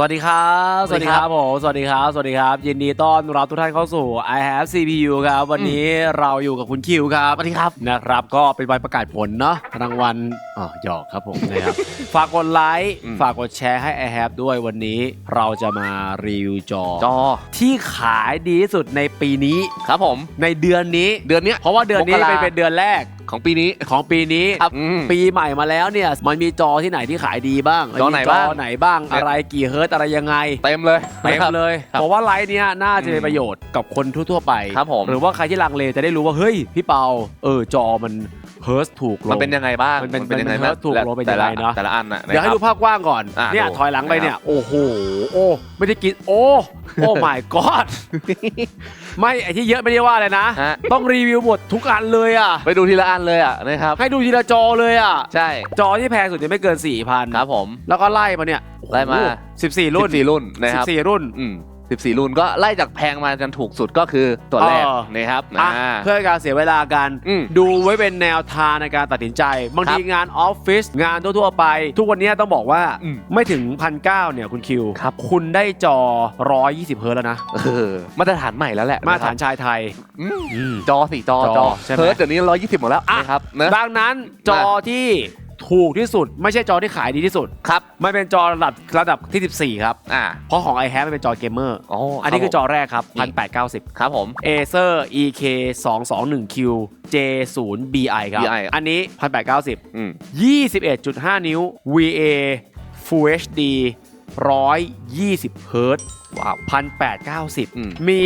สวัสดีครับสสวัวัสสดีดีคครัรับบผม สวัสดีครับ สวัสดีครับ ยินดีต้อนรับทุกท่านเข้าสู่ I have CPU ครับ วันนี้เราอยู่กับคุณคิวครับ สวัสดีครับ นะครับ ก็เป็นวันประกาศผลเนาะ รางวัล อ๋อ หยอกครับผมนะครับ ฝากกดไลค์อืมฝากกดแชร์ให้ I have ด้วยวันนี้ เราจะมารีวิวจอ จอ ที่ขายดีที่สุดในปีนี้ ครับผม ในเดือนนี้ เดือนเนี้ยเพราะว่าเดือนนี้มกราเป็นเป็นเดือนแรก ของปีนี้ ของปีนี้ครับอืม ปีใหม่มาแล้วเนี่ยมันมีจอที่ไหนที่ขายดีบ้างจอไหนมีบ้างจอไหนบ้างเนี่ยอะไรกี่เฮิร์ตซ์อะไรยังไงเต็มเลย เต็มเลยครับบอกว่าไลฟ์เนี้ยน่าจะเป็นประโยชน์กับคนทั่วๆไป ครับผม หรือว่าใครที่ลังเลจะได้รู้ว่าเฮ้ยพี่เปาเออจอมันเฮิร์ตถูกลง มันเป็นยังไงบ้างมันเป็นยังไงมันเป็นถูกลงเป็นแต่ละยังไงเนอะ แต่ละอันน่ะเดี๋ยวให้นะคดูรับภาพกว้างก่อน อะเนี่ยดูถอยหลังไปเนี่ยนะครับโอ้โห โอ้ ไม่ได้กิน โอ้ โอ้ my god ไม่ไอที่เยอะไม่ได้ว่าเลยนะ ฮะ ต้องรีวิวหมดทุกอันเลยอะ ไปดูทีละอันเลยอะนะครับ ให้ดูทีละจอเลยอะ ใช่ จอที่แพงสุดจะไม่เกิน4,000ครับผม แล้วก็ไล่มาเนี่ยไล่มา โอ้โห14 รุ่น14รุ่นนะครับ 14 รุ่น อืม 14 รุ่นก็ไล่จากแพงมาจนถูกสุดก็คือตัวแรกเออนะครับอะอ่าเพื่อการเสียเวลากันอืมดูไว้เป็นแนวทางในการตัดสินใจบางทีงานออฟฟิศงานทั่วๆไป ทุกวันนี้ต้องบอกว่าอืมไม่ถึงพันเเนี่ยคุณคิวครับ คุณได้จอ 120 เฮิร์ตซ์แล้วนะ เออมาตรฐานใหม่แล้วแหละมาตรฐาะนคบชายไทยอืมอืมจอสี่จอจอจอใช่ไหมเฮิร์ตเดี๋ยวนี้ 120 หมดแล้วอะนะครับนะ ดังนั้นจอที่ ถูกที่สุด ไม่ใช่จอที่ขายดีที่สุดครับมันเป็นจอระดับระดับที่ 14 ครับ อ่า เพราะของ i h a v e มันเป็นจอเกมเมอร์อ๋ออันนี้คือจอแรกครับนี่1890 ครับผม Acer EK 221Q J0 BI ครับ BI อันนี้ 1890 อืม21.5 นิ้ว VA Full HD 120เฮิร์ตซ์ว้าวอืม1890มี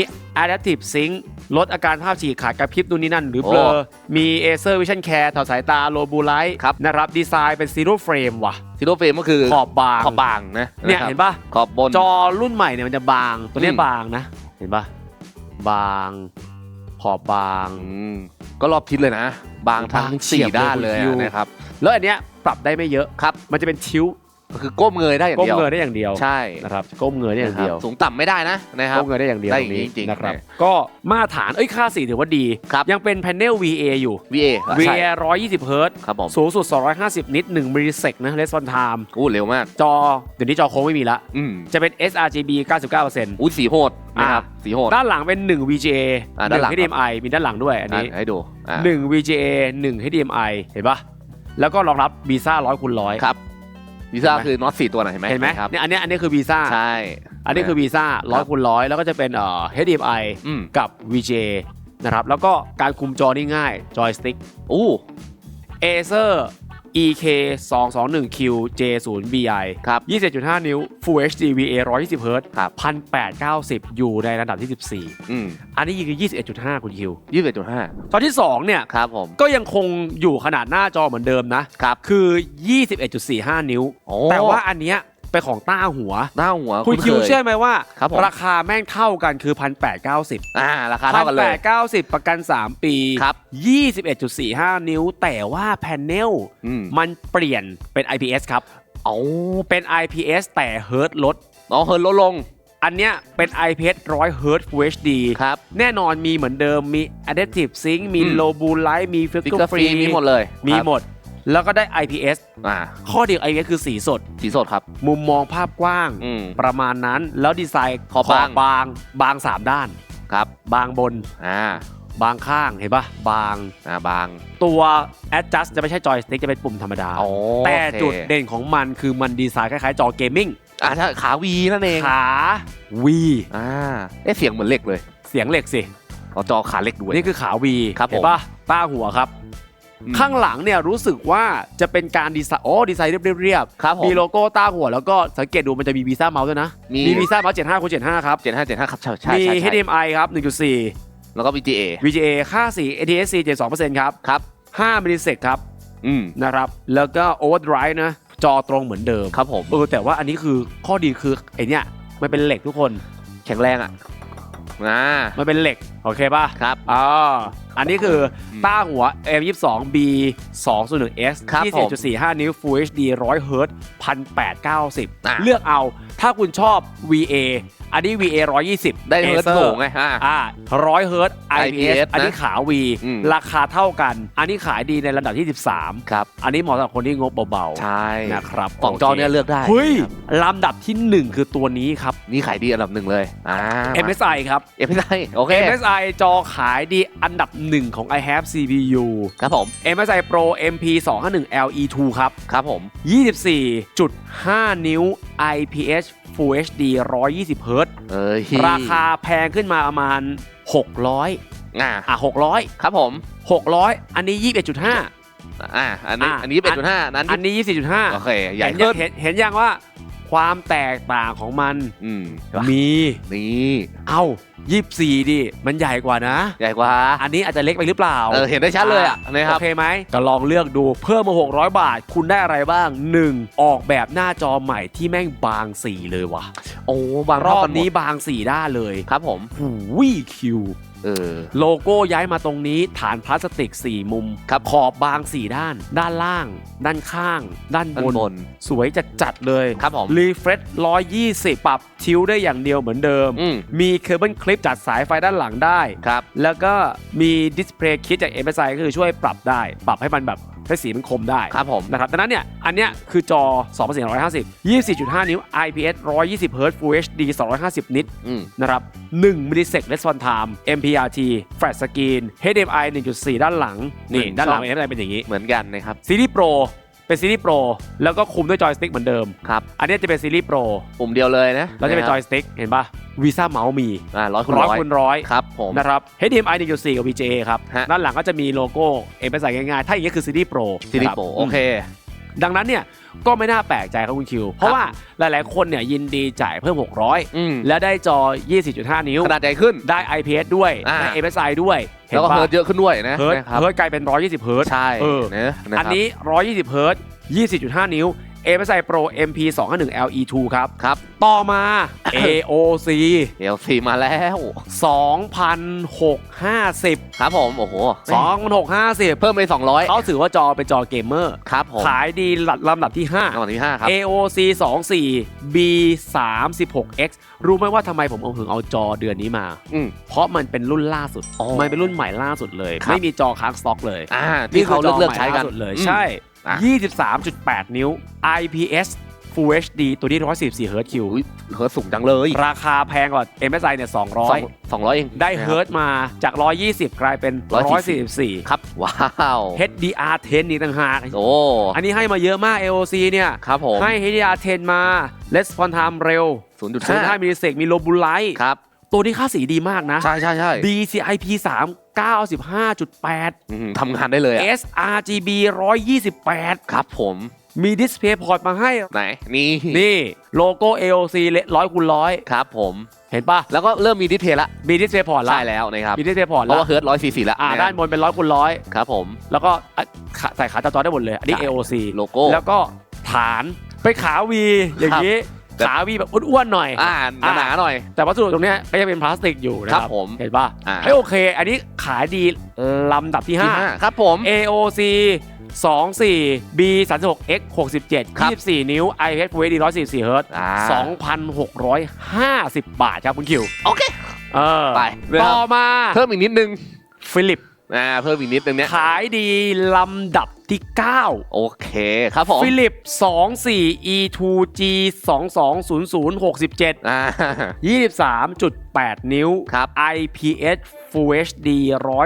Adaptive Sync ลดอาการภาพฉีกขาดกระพริบนู่นนี่นั่น หรือเบลอโอ้มี Acer Vision Care ถอดสายตา Low Blue Light ครับนะครับ ดีไซน์เป็น Zero Frame ว่ะซิโรเฟรมก็คือขอบบางขอบบางนะเนี่ยะครับเห็นปะขอบบน จอรุ่นใหม่เนี่ยมันจะบาง ตัวเนี้ยอืมบางนะ เห็นปะบาง ขอบบางอืมก็รอบทิศเลยนะ บางทั้งบางเฉีสี่ยบด้านเลยเลยคุณคิวอะนะครับ แล้วอันเนี้ยปรับได้ไม่เยอะครับ มันจะเป็นชิ้วก็ คือก้มเงยได้อย่างก้มเดียว เงยได้อย่างเดียวใช่นะครับก้มเงยได้อย่างเดียวนะครับสูงต่ำไม่ได้นะนะครับ ก้มเงยได้อย่างเดียวได้ตรงนี้จริงๆนะครับเนี่ยก็มาตรฐานเอ้ยค่าสีถือว่าดีครับ ยังเป็นแพนเนล VA อยู่ VA อะใช่ VA 120เฮิร์ตซ์ครับผมสูงสุด 250 นิต1มิลลิเซกนะ response time อู้เร็วมาก จอเดี๋ยวนี้จอโค้งไม่มีละ อืมจะเป็น sRGB 99%อู้สีโหดนะครับอ่สีโหด ด้านหลังเป็น 1 VGA อ่าด้านหลัง 1 HDMI มีด้านหลังด้วยอันนี้ อะให้ดูอะ 1 VGA 1 HDMI เห็นปะแล้วก็รองรับ Visa 100คูณ100 ครับ วีซ่าเห็นไหมคือน็อตสี่ตัวไหนะเห็นไหมเห็นไหมครับเนี่ยอันเนี้ยอันนี้คือ Visa ใช่ อันนี้คือ Visa 100คูณ100แล้วก็จะเป็นเอ่อ HDMI อืมกับ VGA นะครับแล้วก็การคุมจอนี่ง่ายจอยสติ๊กอู้ Acer EK 2 2 1 Q J0 BI ครับ 27.5 นิ้ว Full HD VA 120 Hz ครับ 1890 อยู่ในระดับที่ อืม14 อันนี้คือ 21.5 คุณคิว ยี่สิบเอ็ดจุดห้าตอนที่ 2 เนี่ย ครับผม ก็ยังคงอยู่ขนาดหน้าจอเหมือนเดิมนะ ครับ คือ 21.45 นิ้ว โอ้ แต่ว่าอันเนี้ย เป็นของต้าหัว หน้าหัวคุณนคิวเยเชื่อไหมว่า ครับผม ราคาแม่งเท่ากันคือ 1890 อ่าราคาเท่ากันเลย 1890 ประกัน 3 ปี ครับ 21.45 นิ้ว แต่ว่าแผ่นเนลอืมมันเปลี่ยนเป็น IPS ครับ เอาเป็น IPS แต่เฮิร์ตลดเอาเฮิร์นลดลงอันเนี้ยเป็น IPS 100 Hz Full HD ครับ แน่นอนมีเหมือนเดิมมี Adaptive Sync มี อืม Low Blue Light มีฟิก Filter เกอร์ฟรี Free มีหมดเลยมีครับ หมด แล้วก็ได้ IPS อ่าข้อดีของ IPS คือสีสด สีสดครับ มุมมองภาพกว้าง อืม ประมาณนั้นแล้วดีไซน์ขอบบาง บางบาง3ด้าน ครับ บางบน อ่า บางข้างเห็นปะบางอ่า บางตัว adjust จะไม่ใช่จอยสติ๊กจะเป็นปุ่มธรรมดาโอ้แต่โอเคจุดเด่นของมันคือมันดีไซน์คล้ายๆ จอเกมมิ่งอ่าใช่ขาวีนั่นเอง ขาวีอ่า เอ๊ะเสียงเหมือนเหล็กเลยเสียงเหล็กสิ เอาจอขาเหล็กด้วย นี่คือขาวีครับผม เห็นปะต้าหัวครับอืม ข้างหลังเนี่ยรู้สึกว่าจะเป็นการดีไซน์โอ้ดีไซน์เรียบครับผมมีโลโก้ต้าหัวแล้วก็สังเกตดูมันจะมีวีซ่าเมาส์ด้วยนะมีมี วีซ่าเมาส์75คูณ75ครับ เจ็ดห้าเจ็ดห้าครับใช่ใช่มี ใช่ใช่ HDMI ครับ 1.4 แล้วก็ VGA VGA ค่าสี ATSC 72%ครับ ครับ 5มิลลิเซกครับ อืมนะครับ แล้วก็ Overdrive นะ จอตรงเหมือนเดิมครับผมเออแต่ว่าอันนี้คือข้อดีคือไอเนี้ยมันเป็นเหล็กทุกคน แข็งแรงอะอ่ามันเป็นเหล็ก โอเคป่ะครับ อ่า อันนี้คืออมต้าหัว M22B 201S ครับผม27.45 นิ้ว Full HD 100 Hz อะ1890 เลือกเอาถ้าคุณชอบ VA อันนี้ VA 120 ได้เฮิร์ต Acer สูงไงอ่าอ่าร้อยเฮิร์ต IPS IPS อันนี้นะขา V อืมราคาเท่ากัน อันนี้ขายดีในระดับที่ 13 ครับ อันนี้เหมาะสำหรับคนที่งบเบาใช่ๆนะครับกล่องจอเนี่ยเลือกได้เฮ้ยครับลำดับที่ 1 คือตัวนี้ครับ นี่ขายดีอันดับหนึ่งเลยอ่า MSI ครับเอ็มไโอเค MSI จอขายดีอันดับ1ของ i have CPU ครับผม MSI Pro MP 251 LE2 ครับ ครับผม 24.5 นิ้ว IPS Full HD 120 Hz เอ้ยราคาแพงขึ้นมาประมาณ 600อ่าอะ600 ครับผม 600 อันนี้ 21.5 อ่าอันนี้อะอันนี้เป็นจุดห้านั้นอันนี้24.5โอเคใหญ่เห็นยัขึ้งนเห็นเห็นยังว่าความแตกต่างของมันอืมมีนี่ เอ้า 24ดิ มันใหญ่กว่านะ ใหญ่กว่า อันนี้อาจจะเล็กไปหรือเปล่าเออเห็นได้ชัดเลยอะนะคโอรับเคไหมก็ลองเลือกดูเพิ่มมา 600 บาท คุณได้อะไรบ้าง 1. ออกแบบหน้าจอใหม่ที่แม่งบางสีเลยว่ะ โอ้บางรรออบบนี้บางสีด้านเลยครับผมหูวิคิวเออโลโก้ย้ายมาตรงนี้ฐานพลาสติก 4 มุมครับขอบบาง 4 ด้าน ด้านล่าง ด้านข้าง ด้านด้านบนบนสวยจัดจัดๆเลยครับผมรีเฟรช120 ปรับทิวได้อย่างเดียวเหมือนเดิมอืมมีเคเบิลคลิปจัดสายไฟด้านหลังได้ ครับ แล้วก็มีดิสเพลย์คิดจาก MSI ก็คือช่วยปรับได้ ปรับให้มันแบบให้สีมันคมได้ครับผมนะครับดังนั้นเนี่ย อันเนเนี้ยคือจอ 2450 24.5 นิ้ว IPS 120 Hz Full HD 250 นิตอืม นะครับ1 millisecond response time MPRT flat screen HDMI 1.4 ด้านหลัง นี่ หนึ่งด้านหลังช่อง MSI เป็นอย่างนี้ เหมือนกันนะครับ ซีรีส์ Pro เป็นซีรีส์ Pro แล้วก็คุมด้วยจอยสติ๊กเหมือนเดิม ครับ อันเนี้ยจะเป็นซีรีส์ Pro ปุ่มเดียวเลยนะแล้วจะเป็นจอยสติ๊กเห็นปะวีซ่าเมาส์มีอ่าร้อยคูณร้อยร้อยคูณร้อยครับผม นะครับ HDMI 1.4 กับ VGA ครับฮะ ด้านหลังก็จะมีโลโก้ MSI ง่ายๆ ถ้าอย่างนี้คือซีรีส์ Pro ซีรีส์โปรนะคบโอเค ดังนั้นเนี่ยก็ไม่น่าแปลกใจครับคุณคิว เพราะว่าหลายๆ คนเนี่ยยินดีจ่ายเพิ่มอืม600 แล้วได้จอ24.5นิ้วขนาดใหญ่ขึ้นได้ IPS ด้วยอ่าได้ MSI ด้วยแล้วก็ปะเฮิร์ตเยอะขึ้นด้วยนะเฮิร์ตนะครับเฮิร์ตกลายเป็น 120 เฮิร์ตใช่เออนะะครับอันนี้ 120 เฮิร์ต24.5นิ้ว MSI Pro MP 251 LE2 ครับ ครับ ต่อมา AOC เอลซีมาแล้ว 2,650 ครับผม โอ้โห2,650 เพิ่มไป 200 เขาถือว่าจอเป็นจอเกมเมอร์ครับผมขายดีลำดับที่รางวัลที่ห้าครับ5 AOC 24 B 36 X รู้ไหมว่าทำไมผมเอาถึงเอาจอเดือนนี้มาอืมเพราะมันเป็นรุ่นล่าสุดอ๋อมันเป็นรุ่นใหม่ล่าสุดเลยครับไม่มีจอค้างสต็อกเลยอ่าที่เขาเลือกเลือกใช้กันจอใหม่ล่าสุดเลยอืมใช่อะ 23.8 นิ้ว IPS Full HD ตัวนี้144 Hz คิวอุ้ยเฮิร์ตสูงจังเลย ราคาแพงกว่า MSI เนี่ยสอง200สองร้อยเอง ได้นะคเฮิรับร์ตมาจาก 120 กลายเป็น 144 ครับ ว้าว HDR 10อีกต่างหากโอ้อันนี้ให้มาเยอะมาก AOC เนี่ยครับผมให้ HDR 10 มา Response Time เร็วศูนย์จุดศูนย์ห้าห้ามิลลิเซกมีโลบูไลท์ครับตัวนี้ค่าสีดีมากนะ ใช่ใช่ใช่ DCI-P 3 95.8 อืมทำงานได้เลยอะ sRGB 128 ครับผม มีดิสเพย์พอร์ตมาให้ ไหน นี่ นี่โลโก้ AOC ร้อยคูณร้อยครับผม เห็นปะแล้วก็เริ่มมีดิเทลละมีดิสเพย์พอร์ตละใช่แล้วนะครับ มีดิสเพย์พอร์ตเพราะละว่าเฮิร์ตร้อยสี่สี่ละอ่าะด้านบนเป็นร้อยคูณร้อย ครับผม แล้วก็อะขาใส่ขาจอได้หมดเลย อันนี้ ใช่ AOC โลโก้ แล้วก็ฐานเป็นขาวีอย่างนี้ ครับขาวีแบบอ้วนๆหน่อยอ่าหนาๆหน่อย แต่วัสดุตรงเนี้ยก็ยังเป็นพลาสติกอยู่นะคครัรับบผมเห็นป่ะอ่าเฮ้ยโอเค อันนี้ขายดีลำดับที่ที่ห้าครับผม5 AOC 24 B 36 X 67ครับ24 นิ้ว IPS Full HD 144 Hz อ่า2,650 บาทครับคุณคิว โอเค เออ ไป ต่อมา เพิ่มอีกนิดนึง ฟิลิป อ่าเพิ่มอีกนิดนึงเนี้ยขายดีลำดับที่ 9 โอเคครับผมฟิลิป 24 E2G 220067อ่า23.8 นิ้วครับ IPS Full HD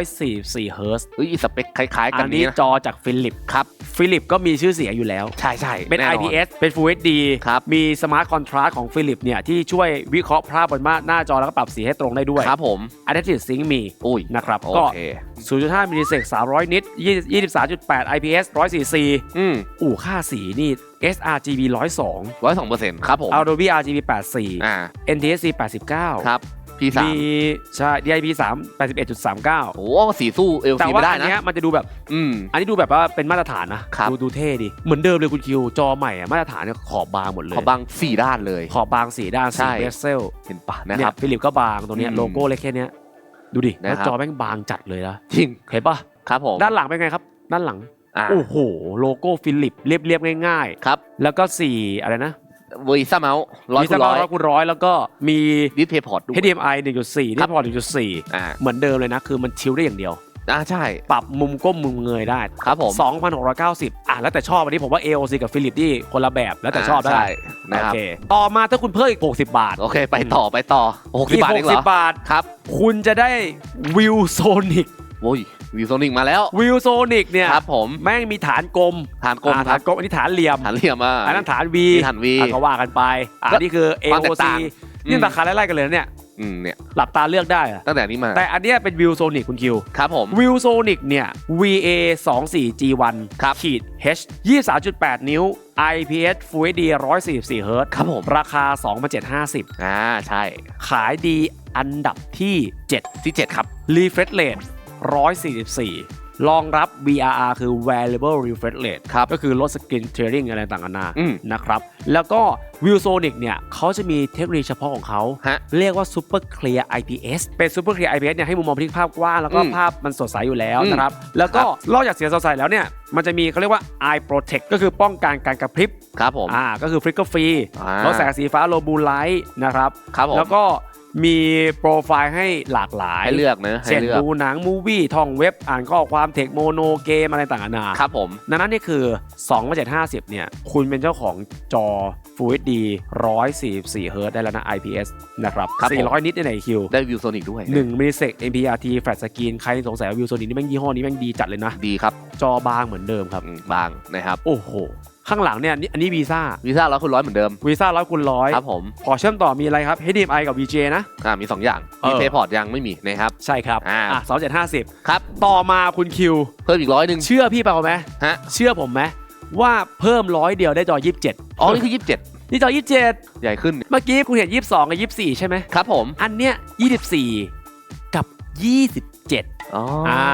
144 Hz เฮ้ยสเปคคล้าย ๆ กัอันนนี้นี้นะจอจากฟิลิปครับ ฟิลิปก็มีชื่อเสียงอยู่แล้ว ใช่ใช่เป็น แอ IPS เป็น Full HD ครับมี Smart Contrast ของฟิลิปเนี่ยที่ช่วยวิเคราะห์ภาพบนหน้าจอแล้วก็ปรับสีให้ตรงได้ด้วย ครับผม Adaptive Sync มีอุ้ยนะครับ โอก็เค 0.5มิลลิเซก300 นิต23.8 IPS 144 อืมอู่ค่าสีนี่ sRGB 102 ร้อยสองเปอร์เซ็นต์ครับผม Adobe RGB 84 อ่า NTSC 89 ครับ พีสาม มีใช่ DIP 3 81.39 โอ้สีสู้เอลแต่ซีว่าไม่ได้อันนะ เนี้ยมันจะดูแบบ อืม อันนี้ดูแบบว่าเป็นมาตรฐานนะครับ ดูดูเท่ดี เหมือนเดิมเลยคุณคิว จอใหม่อะมาตรฐานเนี่ยขอบบางหมดเลย ขอบางสี่ด้านเลย ขอบบางสีด้านใช่ สีเบสเซลเห็นปะนะเนี่คยรับ ฟิลิปก็บางตรงเนี้ยอืม โลโก้เล็กแค่เนี้ย ดูดินะครับแล้วจอแม่งบางจัดเลยนะจริงเห็นปะครับผมด้านหลังเป็นไงครับ ด้านหลังอ่าโอ้โหโลโก้ฟิลิปเรียบๆง่าย ครับๆ แล้วก็สีอะไรนะเวอร์ซ่าเมาส์ร้อยมีคูสณมาร้อยร้อยคูณร้อยแล้วก็มี ดิสเพย์พอร์ตด้วย HDMI 1.4นี่พอร์ต1.4 อ่า เหมือนเดิมเลยนะ คือมันชิลได้อย่างเดียว อ่าใช่ ปรับมุมก้มมุมเงยได้ครับผม2,690 อะแล้วแต่ชอบอันนี้ผมว่า AOC กับฟิลิปนี่คนละแบบแล้วแต่ชอบได้ใช่นะโอครับ เคต่อมาถ้าคุณเพิ่มอีก 60 บาทโอเค ไปต่อไปต่อหกสิบบาทเองเหร60อบาท ครับคุณจะได้วิวโซนิกโอ้ยวิวโซนิกมาแล้ว วิวโซนิกเนี่ยครับผมแม่งมีฐานกลมฐานกลมอ่าคฐารันบกลมอันนี้ฐานเหลี่ยมฐานเหลี่ยมอะ อันนั้นฐาน V มีฐาน V อะก็ว่ากันไปอ่าแล้วนี่คือ ความแตก AOC ต่างนี่อืม ราคาไล่ๆกันเลยนะเนี่ย อืมเนี่ยหลับตาเลือกได้อะตั้งแต่นี้มา แต่อันเนี้ยเป็นวิวโซนิกคุณคิว ครับผม วิวโซนิกเนี่ย VA 2 4 G1 ครับ ขีด H 23.8 นิ้ว IPS Full HD 144เฮิร์ตซ์ครับผม ราคา 2,750 อ่าใช่ ขายดีอันดับที่ 7 ที่เจ็ดครับ refresh rate 144 รองรับ VRR คือ variable refresh rate ครับก็คือลดสก r น n tearing อะไรต่างกันานาอืมนะครับ แล้วก็ ViewSonic เนี่ยเขาจะมีเทคโนโลยีเฉพาะของเขา ฮะเรียกว่า Super Clear IPS เป็น Super Clear IPS เนี่ยให้มุมมองที่ภาพกว้างแล้วก็อืมภาพมันสดใสอยู่แล้วอืม นะครับ แล้วก็ครับนอกจากเสียงสดใสแล้วเนี่ย มันจะมีเขาเรียกว่า Eye Protect ก็คือป้องกันการกระพริบ ครับผม อ่าก็คือ Flicker Free อ่า ลดแสงสีฟ้า Low Blue Light นะครับ ครับผม แล้วก็ มีโปรไฟล์ให้หลากหลายให้เลือกนะให้เช่นเลือกดูหนังมูวี่ท่องเว็บอ่านข้อความเทคโมโนเกมอะไรต่างๆนานาครับผมดังนั้นนี่คือ2 7 5 0เนี่ยคุณเป็นเจ้าของจอ Full HD 144เฮิร์ตซ์ได้แล้วนะ IPS นะครับครับผม 400 นิดในไหนคิวได้วิวโซนิกด้วย1มิลลิเซก MPRT Flat Screen ใครสงสัยว่าวิวโซนินี่แม่งยี่ห้อนี้แม่งดีจัดเลยนะ ดีครับจอบางเหมือนเดิมครับ อืมบางนะครับ โอ้โห ข้างหลังเนี่ยนี่อันนี้วีซ่าวีซ่าร้อยคูณร้อยเหมือนเดิมวีซ่าร้อยคูณร้อยครับผมพอเชื่อมต่อมีอะไรครับ HDMI กับ VGA นะ อ่ามี 2 อย่างเอมีอเพย์พอร์ตยังไม่มีนะครับ ใช่ครับอ่าอะสองเจ็ดห้าสิบครับ ต่อมาคุณคิว เพิ่มอีกร้อยหนึ่งเชื่อพี่เปล่าไหมฮะเชื่อผมไหมว่าเพิ่มร้อยเดียวได้จอ 27อ๋อนี่คือยี่สิบเจ็ดนี่จอ 27 ใหญ่ขึ้นเมื่อกี้คุณเห็น 22 กับ 24 ใช่ไหมครับผมอันเนี้ย24 กับ 27 อ๋ออ่า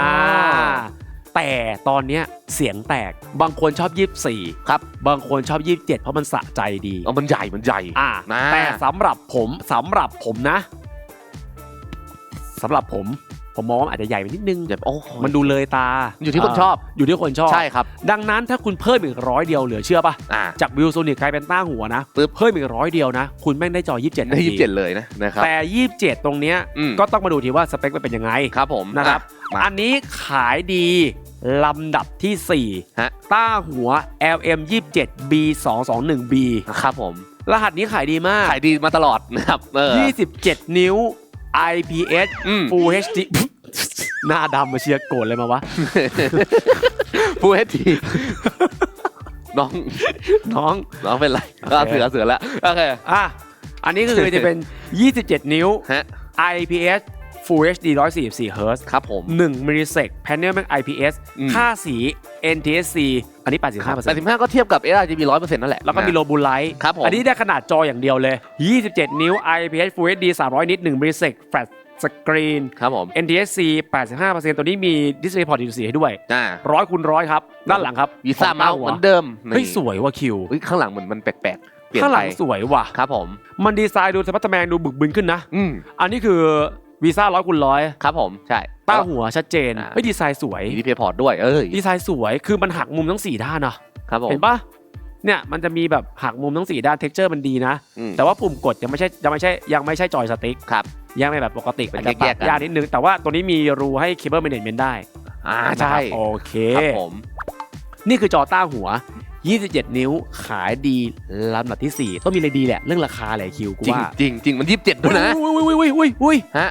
แต่ตอนเนี้ยเสียงแตก บางคนชอบ 24 ครับ บางคนชอบ 27 เพราะมันสะใจดีอ๋อมันใหญ่มันใหญ่อ่านะแต่สำหรับผมสำหรับผมนะสำหรับผม ผมมองว่ามันอาจจะใหญ่ไปนิดนึงใหญ่โอ้มันดูเลยตาอยู่ที่คนชอบ อยู่ที่คนชอบใช่ครับ ดังนั้นถ้าคุณเพิ่มอีกร้อยเดียวเหลือเชื่อปะอ่า จากวิวโซนิกกลายเป็นต้าหัวนะปึ๊บ เพิ่มอีกร้อยเดียวนะ คุณแม่งได้จอ 27ได้ยี่สิบเจ็ดเลยนะนะครับ แต่ 27 ตรงเนี้ยอืม ก็ต้องมาดูทีว่าสเปคมันเป็นยังไงครับผมนะครับ อ่มาอันนี้ขายดีลำดับที่ฮะ4 ต้าหัว LM 27 B 2 2 1 B ครับผมรหัสนี้ขายดีมาก ขายดีมาตลอดนะครับเออ27 นิ้ว IPS อืม Full HD หน้าดำมาเชียร์โกรธเลยมาวะฟูเอทีน้องน้อง น้องเป็นไรโอเค ก็เสือเสือแล้วโอเคอะ อันนี้ก็คือจะเป็น 27 นิ้ว ฮะ IPS Full HD 144 Hz ครับผม 1มิลลิเซกแพนเนลแม่ง IPS อืม ค่าสี NTSC อันนี้ 85%แต่สิบห้าก็เทียบกับ sRGB ร้อยเปอร์เซ็นต์นั่นแหละ แล้วก็มีโลบูไลท์ครับผม อันนี้ได้ขนาดจออย่างเดียวเลย 27 นิ้ว IPS Full HD 300 นิต1มิลลิเซกแฟลช สกรีน ครับผม NTSC 85%ตัวนี้มี Display Port 44ให้ด้วยอ่าร้อยคูณร้อยครับด้านหลังครับวีซ่าของเมาส์หัเหวมือนเดิมเฮ้ยนี่สวยว่ะคิวเฮ้ยข้างหลังเหมือนมันแปลกๆเปลี่ยนข้างหไปลังสวยว่ะครับผม มันดีไซน์ดูสปัตเตอร์แมนดูบึกบึนขึ้นนะอืมอันนี้คือวีซ่าร้อยคูณร้อยครับผมใช่ต้าหัวชัดเจนอ่าเฮ้ยดีไซน์สวยมีดีเพย์พอร์ตด้วยเอ้ยดีไซน์สวยคือมันหักมุมทั้ง4ด้านนะครับผมเห็นปะ เนี่ยมันจะมีแบบหักมุมทั้ง 4 ด้านเท็กเจอร์มันดีนะอืมแต่ว่าปุ่มกดยังไม่ใช่ยังไม่ใช่ยังไม่ใช่จอยสติ๊กครับยังไม่แบบปกติเป็นอาจจะปรัแยกบๆกันยากนิดนึง แต่ว่าตัวนี้มีรูให้เคเบิลแมเนจเมนต์ได้อ่านะใช่ครับโอเคครับผมนี่คือจอต้าหัว 27 นิ้วขายดีลำดับที่ 4 ต้องมีอะไรดีแหละ เรื่องราคาแหละคิวกูจริงว่า จริงจริงมันยี่สิบเจ็ดด้วยนะอุ้ยอุ้ยอุ้ยอุ้ยอุ้ยฮะ